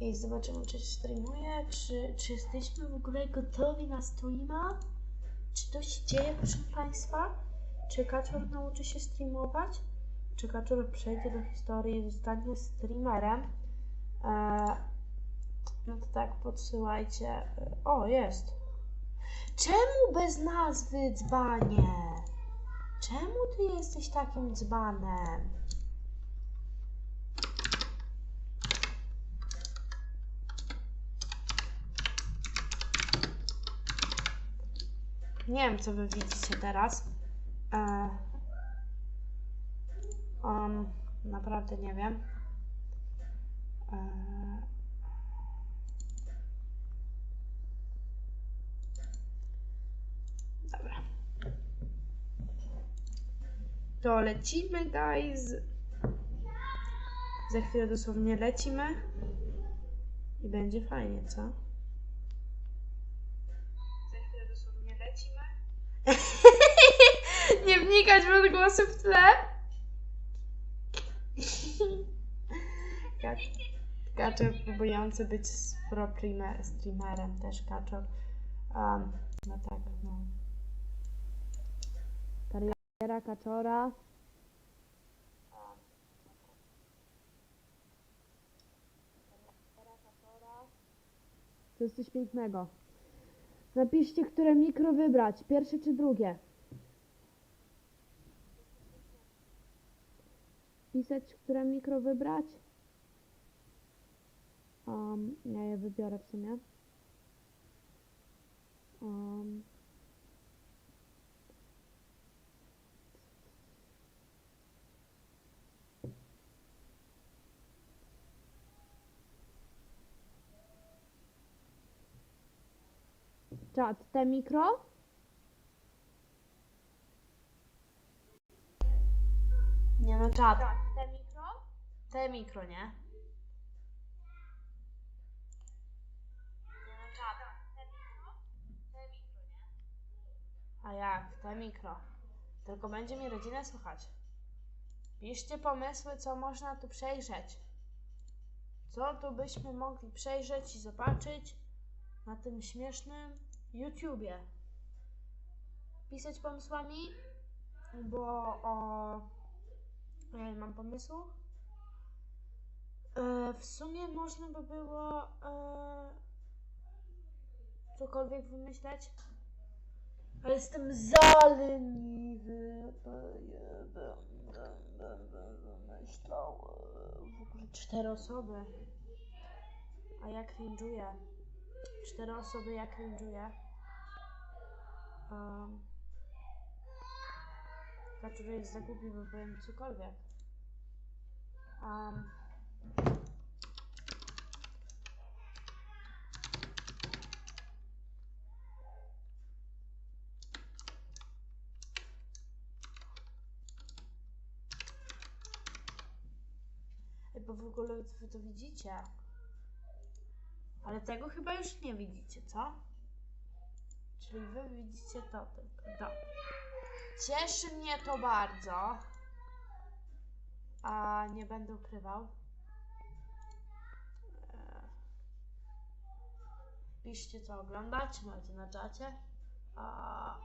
I zobaczymy, czy się streamuje, czy, czy jesteśmy w ogóle gotowi na streama? Czy to się dzieje, proszę Państwa? Czy Kaczor nauczy się streamować? Czy Kaczor przejdzie do historii i zostanie streamerem? Eee, no to tak, podsyłajcie. E, O, jest. Czemu bez nazwy dzbanie? Czemu ty jesteś takim dzbanem? Nie wiem, co wy widzicie teraz. E, um, naprawdę nie wiem. E, dobra. To lecimy, guys. Za chwilę dosłownie lecimy. I będzie fajnie, co? Nie wnikać w odgłosy w tle. Kacz, kaczor próbujący być pro streamer- streamerem też kaczor. Um, no tak, no. Kariera kaczora. To jest coś pięknego. Napiszcie, które mikro wybrać, pierwsze czy drugie. Pisać, które mikro wybrać. Um, ja je wybiorę w sumie. Um, czat, te mikro? Nie no, czat. Te mikro? Nie? Nie no, czat. Te mikro? Te mikro, nie? A jak? Te mikro. Tylko będzie mi rodzinę słuchać. Piszcie pomysły, co można tu przejrzeć. Co tu byśmy mogli przejrzeć i zobaczyć na tym śmiesznym YouTubie. Pisać pomysłami, bo o... Ja nie mam pomysłu. E, w sumie można by było e, cokolwiek wymyśleć. Ale jestem zaleniwy. Wymyślał w ogóle cztery osoby. A ja cringe'uję. Cztery osoby ja cringe'uję. Um, Kaczur jest zagubi, bo powiem cokolwiek. Um, bo w ogóle wy to widzicie. Ale tego chyba już nie widzicie, co? Czyli wy widzicie to tylko. Dobra. Cieszy mnie to bardzo. A nie będę ukrywał. Eee. Piszcie co oglądać, macie na czacie. A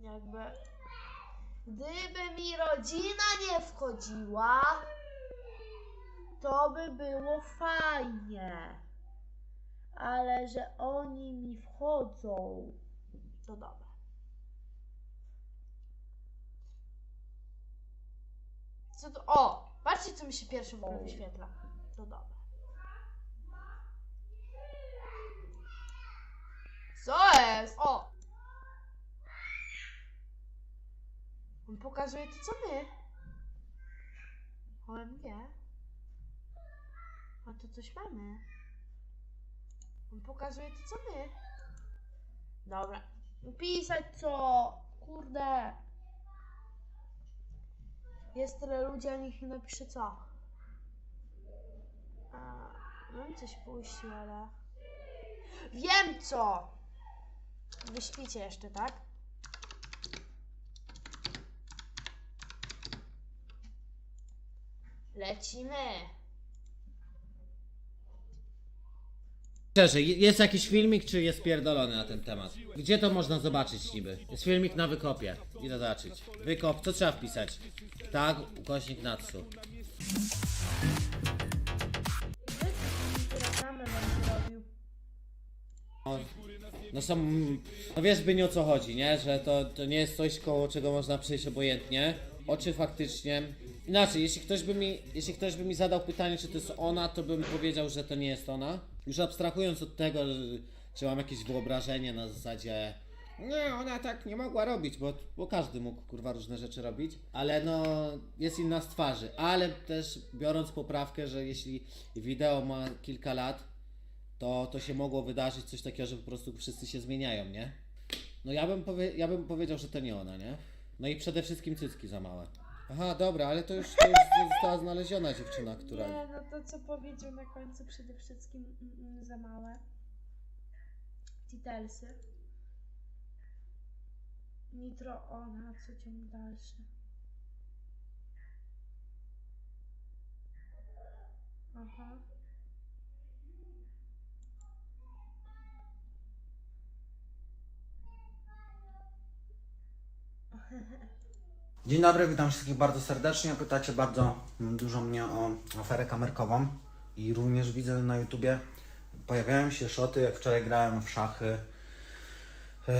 jakby gdyby mi rodzina nie wchodziła, to by było fajnie. Ale że oni mi wchodzą, to dobra. Co to? O! Patrzcie, co mi się pierwszy w wyświetla. To dobra. Co jest? O! On pokazuje to, co my. OMG. A to coś mamy. On pokazuje to, co my. Dobra. Pisać co? Kurde. Jest tyle ludzi, a niech mi napisze co. A, no i coś puścił, ale... Wiem co! Wyśpicie jeszcze, tak? Lecimy. Szczerze, je- jest jakiś filmik, czy jest pierdolony na ten temat? Gdzie to można zobaczyć niby? Jest filmik na wykopie. Idę zobaczyć. Wykop, co trzeba wpisać? Tak, ukośnik Natsu. Reklamę będę robił. No są, no wiesz by nie o co chodzi, nie? Że to, to nie jest coś, koło czego można przejść obojętnie. Oczy faktycznie... Inaczej, jeśli ktoś, by mi, jeśli ktoś by mi zadał pytanie, czy to jest ona, to bym powiedział, że to nie jest ona. Już abstrahując od tego, że mam jakieś wyobrażenie na zasadzie nie, ona tak nie mogła robić, bo, bo każdy mógł kurwa różne rzeczy robić, ale no jest inna z twarzy. Ale też biorąc poprawkę, że jeśli wideo ma kilka lat, to, to się mogło wydarzyć coś takiego, że po prostu wszyscy się zmieniają, nie? No ja bym, powie, ja bym powiedział, że to nie ona, nie? No i przede wszystkim cycki za małe. Aha, dobra, ale to już, to już została znaleziona dziewczyna, która... Nie, no to co powiedział na końcu przede wszystkim mm, mm, za małe. Titelsy. Nitro ona, co ciąg dalszy. Aha. Dzień dobry, witam wszystkich bardzo serdecznie. Pytacie bardzo dużo mnie o aferę kamerkową i również widzę na YouTubie pojawiają się szoty, jak wczoraj grałem w szachy. Yy,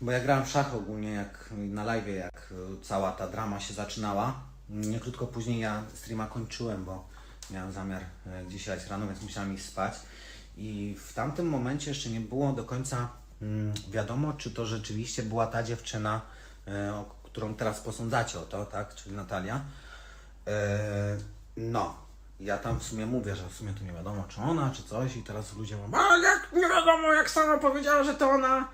bo ja grałem w szachy ogólnie jak na live, jak cała ta drama się zaczynała. Nie krótko później ja streama kończyłem, bo miałem zamiar e, gdzieś jechać rano, więc musiałem iść spać. I w tamtym momencie jeszcze nie było do końca wiadomo, czy to rzeczywiście była ta dziewczyna, e, którą teraz posądzacie o to, tak? Czyli Natalia. E, no, ja tam w sumie mówię, że w sumie to nie wiadomo, czy ona, czy coś, i teraz ludzie mówią, a jak nie wiadomo, jak sama powiedziała, że to ona.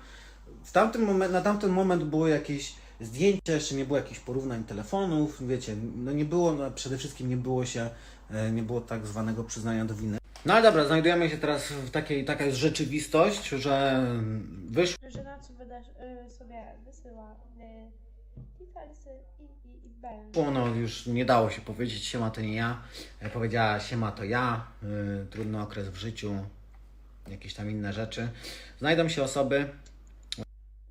W tamtym momen- na tamten moment było jakieś zdjęcie, jeszcze nie było jakichś porównań telefonów, wiecie, no nie było, no przede wszystkim nie było się, e, nie było tak zwanego przyznania do winy. No ale dobra, znajdujemy się teraz w takiej, taka jest rzeczywistość, że wyszło Że na co wydasz, y, sobie wysyła y, i, i, i Ben. no już nie dało się powiedzieć siema to nie ja, E, powiedziała siema to ja, y, trudny okres w życiu, jakieś tam inne rzeczy. Znajdą się osoby,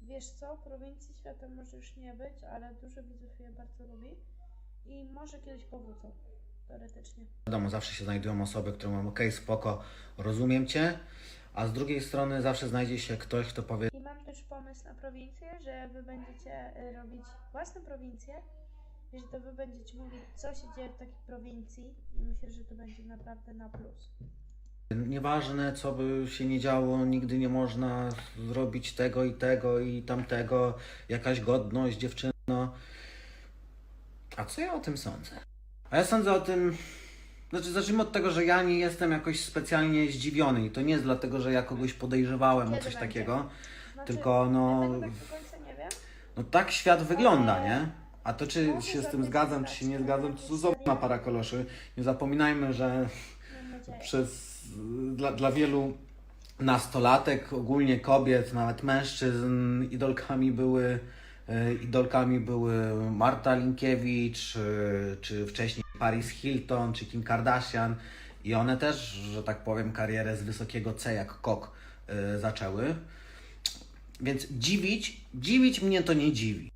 Wiesz co, prowincji świata może już nie być, ale dużo widzów je bardzo lubi. I może kiedyś powrócą, teoretycznie. Wiadomo, zawsze się znajdują osoby, które mówią, okej, spoko, rozumiem Cię, a z drugiej strony zawsze znajdzie się ktoś, kto powie, I mam też pomysł na prowincję, że wy będziecie y, robić własne prowincje i że to wy będziecie mówić, co się dzieje w takiej prowincji i myślę, że to będzie naprawdę na plus. nieważne co by się nie działo, nigdy nie można zrobić tego i tego i tamtego, jakaś godność, dziewczyno. A co ja o tym sądzę? A ja sądzę o tym, znaczy zacznijmy od tego, że ja nie jestem jakoś specjalnie zdziwiony i to nie jest dlatego, że ja kogoś podejrzewałem o Kiedy coś będzie? takiego, Znaczy, tylko no, Ja tego tak do końca nie wiem. no tak świat wygląda, nie? A to czy Może się z tym zgadzam, czy się nie zgadzam, to na serie- parakoloszy. Nie zapominajmy, że Mam nadzieję. przez, dla, dla wielu nastolatek, ogólnie kobiet, nawet mężczyzn, idolkami były, idolkami były Marta Linkiewicz, e, czy wcześniej Paris Hilton, czy Kim Kardashian. I one też, że tak powiem, karierę z wysokiego C jak kok e, zaczęły. Więc dziwić, dziwić mnie to nie dziwi.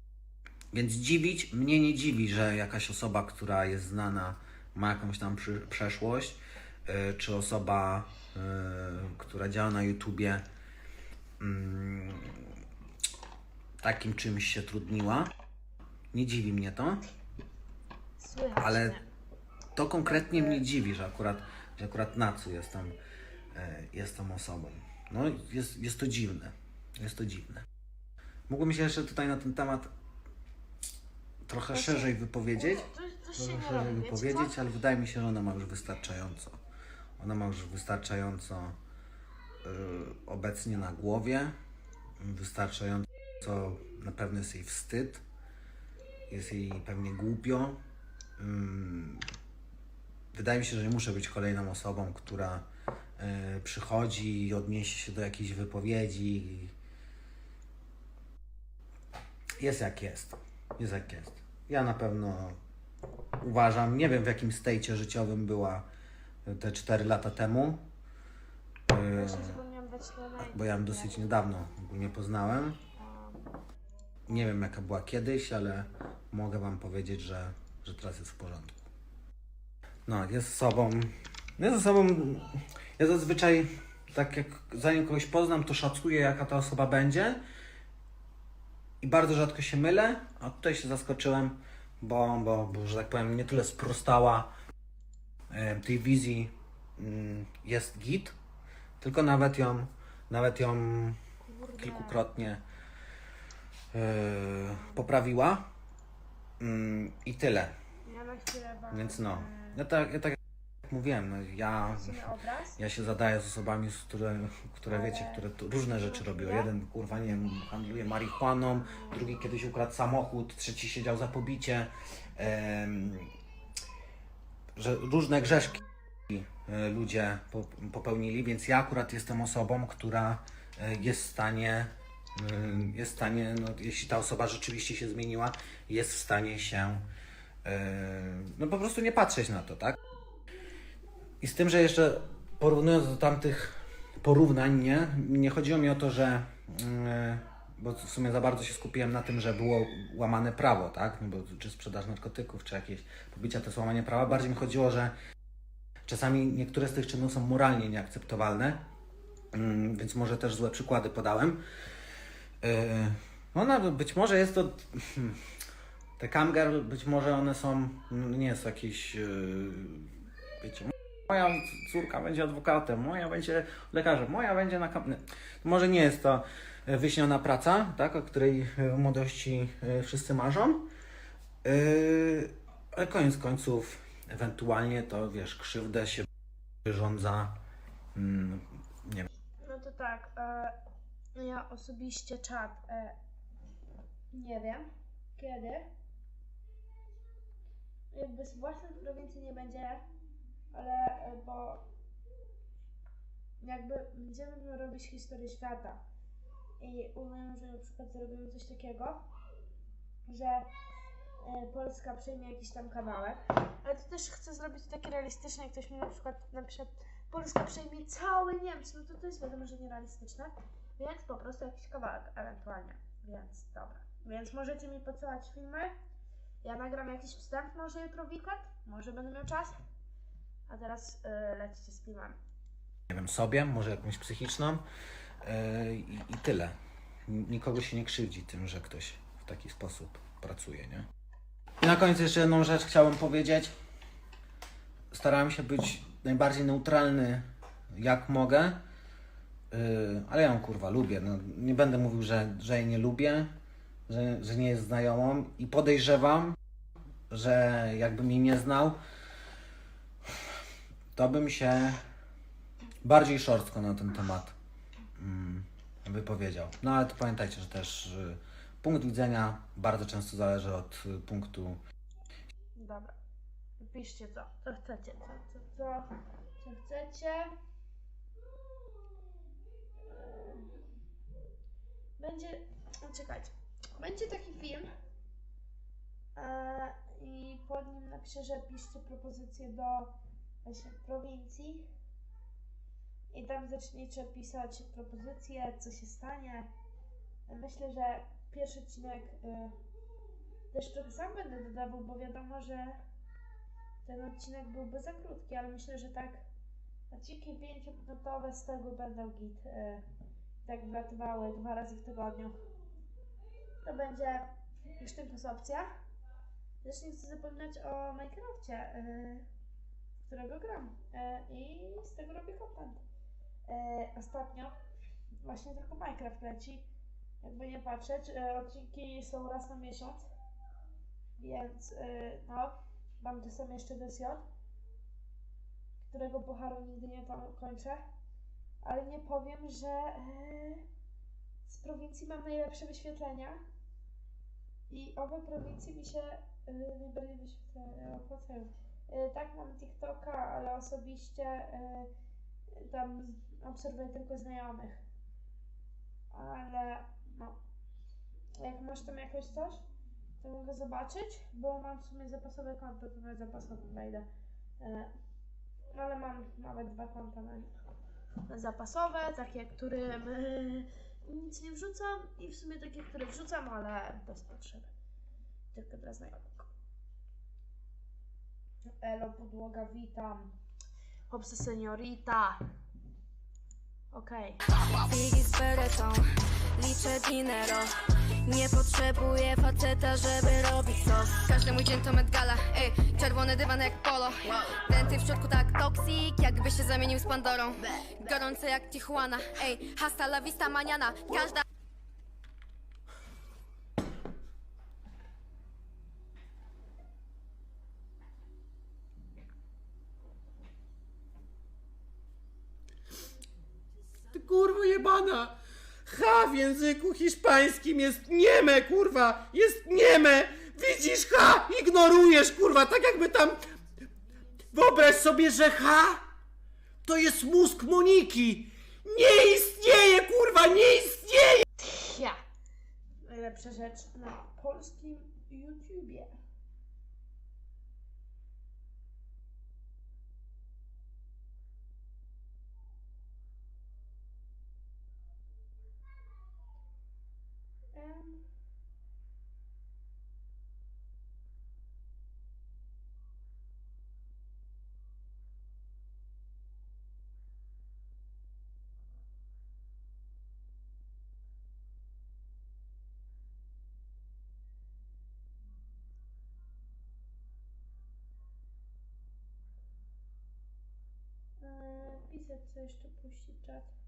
Więc dziwić mnie nie dziwi, że jakaś osoba, która jest znana, ma jakąś tam przy, przeszłość, czy osoba, która działa na YouTubie, mm, takim czymś się trudniła. Nie dziwi mnie to, Słychać ale mnie. to konkretnie mnie dziwi, że akurat, że akurat Natsu jest tam, jest tą osobą. No, jest, jest to dziwne. Jest to dziwne. Mógłbym się jeszcze tutaj na ten temat trochę się- szerzej wypowiedzieć. To, to się Trochę szerzej robi, wiecie wypowiedzieć, co? ale wydaje mi się, że ona ma już wystarczająco. Ona ma już wystarczająco y, obecnie na głowie, wystarczająco na pewno jest jej wstyd, jest jej pewnie głupio. Ym, wydaje mi się, że nie muszę być kolejną osobą, która y, przychodzi i odniesie się do jakiejś wypowiedzi. Jest jak jest. Jest jak jest. Ja na pewno uważam, nie wiem w jakim stejcie życiowym była te 4 lata temu. Na bo ja ją dosyć niedawno ogólnie poznałem. Nie wiem jaka była kiedyś, ale mogę Wam powiedzieć, że, że teraz jest w porządku. No, jest sobą. Jest ze sobą. Ja zazwyczaj, tak jak zanim kogoś poznam, to szacuję, jaka ta osoba będzie. I bardzo rzadko się mylę, a tutaj się zaskoczyłem, bo, bo, bo że tak powiem, nie tyle sprostała e, tej wizji mm, jest git, tylko nawet ją, nawet ją kilkukrotnie poprawiła. Mm, I tyle. Więc no. Ja tak, ja tak jak mówiłem, no, ja, ja się zadaję z osobami, które, które wiecie, które różne rzeczy robią. Jeden kurwa nie wiem, handluje marihuaną, drugi kiedyś ukradł samochód, trzeci siedział za pobicie. Em, że różne grzeszki e, ludzie po- popełnili, więc ja akurat jestem osobą, która e, jest w stanie, jest w stanie, no, jeśli ta osoba rzeczywiście się zmieniła, jest w stanie się, e, no po prostu nie patrzeć na to, tak? I z tym, że jeszcze porównując do tamtych porównań, nie, nie chodziło mi o to, że mm, bo w sumie za bardzo się skupiłem na tym, że było łamane prawo, tak? No bo czy sprzedaż narkotyków, czy jakieś pobicia to jest łamanie prawa. Bardziej mi chodziło, że czasami niektóre z tych czynów są moralnie nieakceptowalne, mm, więc może też złe przykłady podałem. No, no być może jest to. Te kamgar, być może one są. no, Nie jest jakieś. yy, Wiecie, moja córka będzie adwokatem, moja będzie lekarzem, moja będzie na. Może nie jest to e, wyśniona praca, tak, o której e, w młodości e, wszyscy marzą, ale koniec końców, ewentualnie to wiesz, krzywdę się wyrządza. Mm, nie wiem. No to tak, e, ja osobiście czat e, nie wiem kiedy. Jakby z własnej prowincji nie będzie, ale e, bo jakby będziemy robić historię świata i umiem, że na przykład zrobimy coś takiego, że e, Polska przejmie jakiś tam kawałek, ale to też chcę zrobić takie realistyczne, jak ktoś mi na przykład napisze Polska przejmie cały Niemcy, no to to jest wiadomo, że nierealistyczne, więc po prostu jakiś kawałek ewentualnie, więc dobra. Więc możecie mi podsyłać filmy, ja nagram jakiś wstęp może jutro weekend, może będę miał czas, a teraz y, lecicie z filmami. nie wiem, sobie, może jakąś psychiczną yy, i, tyle. Nikogo się nie krzywdzi tym, że ktoś w taki sposób pracuje, nie? I na koniec jeszcze jedną rzecz chciałem powiedzieć. Starałem się być najbardziej neutralny jak mogę, yy, ale ja ją kurwa lubię. No, nie będę mówił, że, że jej nie lubię, że, że nie jest znajomą i podejrzewam, że jakbym jej nie znał, to bym się bardziej szorstko na ten temat mm, wypowiedział. No ale to pamiętajcie, że też y, punkt widzenia bardzo często zależy od y, punktu. Dobra, piszcie co, co chcecie, co, co, co, co chcecie. Będzie, czekajcie, będzie taki film e, i pod nim napiszę, że piszcie propozycje do właśnie prowincji i tam zaczniecie pisać propozycje, co się stanie. Myślę, że pierwszy odcinek y, też trochę sam będę dodawał, bo wiadomo, że ten odcinek byłby za krótki, ale myślę, że tak odcinki 5-minutowe z tego będą git. y, Tak wlatywały dwa razy w tygodniu. To będzie już tylko opcja. Też nie chcę zapominać o Minecrafcie, y, w którego gram y, i z tego robię content. Y, Ostatnio właśnie tylko Minecraft leci. Jakby nie patrzeć, y, odcinki są raz na miesiąc. Więc y, no, mam sam jeszcze DSJ, którego pucharu nigdy nie ko- kończę. Ale nie powiem, że y, z prowincji mam najlepsze wyświetlenia. I owe prowincje mi się y, najbardziej wyświetlają, opłacają. Y, tak, mam TikToka, ale osobiście tam obserwuję tylko znajomych. Ale no, jak masz tam jakoś coś, to mogę zobaczyć, bo mam w sumie zapasowe konto, to na zapasowe wejdę. E, ale mam nawet dwa konta na nim. Zapasowe, takie, którym yy, nic nie wrzucam i w sumie takie, które wrzucam, ale bez potrzeby. Tylko dla znajomych. Elo, podłoga, witam. Hopsa seniorita. Okej. Figi z beretą, liczę dinero. Nie potrzebuję faceta, żeby robić sos Każdy mój dzień to Met Gala, ej Czerwony dywan jak polo. Ten ty w środku tak toksik, jakby się zamienił z Pandorą. Gorący jak Tijuana, ej Hasta la vista maniana Każda Ty kurwo jebana! H w języku hiszpańskim jest nieme, kurwa! Jest nieme! Widzisz H! Ignorujesz, kurwa, tak jakby tam... Wyobraź sobie, że H to jest mózg Moniki! Nie istnieje, kurwa, nie istnieje! Ja. Najlepsza rzecz na polskim YouTubie. Pisać co jeszcze puścić czat.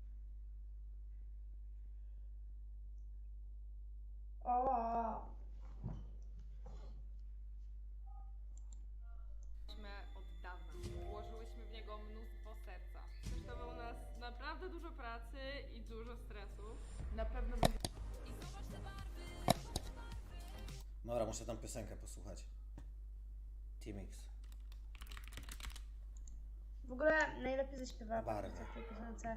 Pracy i dużo stresu. Na pewno będzie Dobra, muszę tam piosenkę posłuchać. Teamix. w ogóle najlepiej zaśpiewała Bardzo. W tej piosence.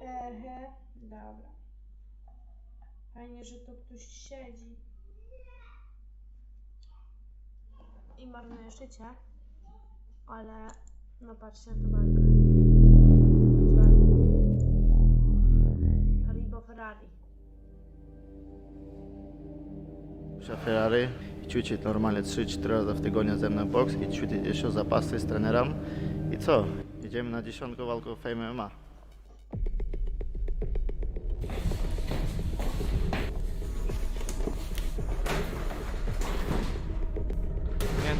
Ehe, dobra. Fajnie, że tu ktoś siedzi. I marnuje życie. Ale no patrzcie na tę walkę. Haribo Ferrari. Ferrari i ćwiczyć normalnie 3-4 razy w tygodniu ze mną boks i ćwiczyć jeszcze zapasy z trenerem. I co? Idziemy na dziesiątkę walkę Fame MMA.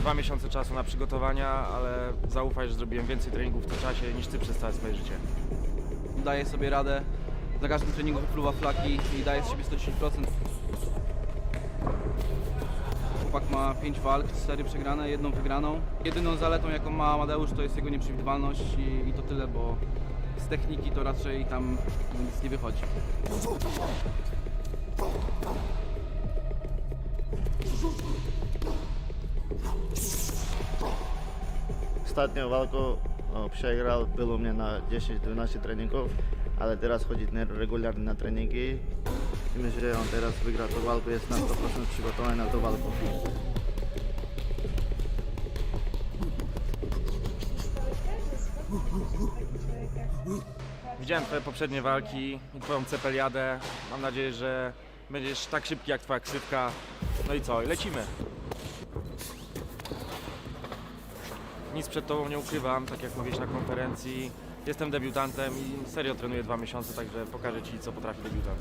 Dwa miesiące czasu na przygotowania, ale zaufaj, że zrobiłem więcej treningów w tym czasie niż ty przez całe swoje życie. daje sobie radę. Za każdym treningu wypluwa flaki i daje z siebie 110%. Chłopak ma 5 walk, 4 przegrane, jedną wygraną. Jedyną zaletą jaką ma Amadeusz to jest jego nieprzewidywalność i, i to tyle, bo z techniki to raczej tam nic nie wychodzi. Ostatnią walkę o, przegrał, było mnie na 10-12 treningów, ale teraz chodzi regularnie na treningi. I myślę, że on teraz wygra tę walkę, jest na 100% przygotowany na tę walkę. Widziałem twoje poprzednie walki i twoją cepeliadę. Mam nadzieję, że będziesz tak szybki jak twoja ksywka. No i co? Lecimy. Nic przed tobą nie ukrywam, tak jak mówiłeś na konferencji. Jestem debiutantem i serio trenuję dwa miesiące, także pokażę ci, co potrafi debiutant.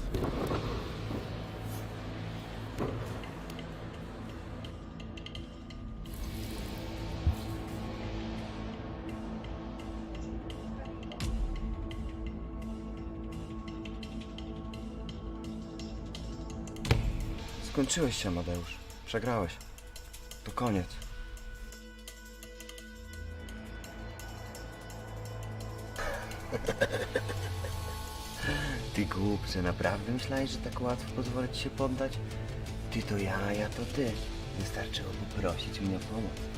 Skończyłeś się, Amadeusz. Przegrałeś. To koniec. Głupcze, naprawdę myślałeś, że tak łatwo pozwolę ci się poddać? Ty to ja, ja to ty. Wystarczyło poprosić mnie o pomoc.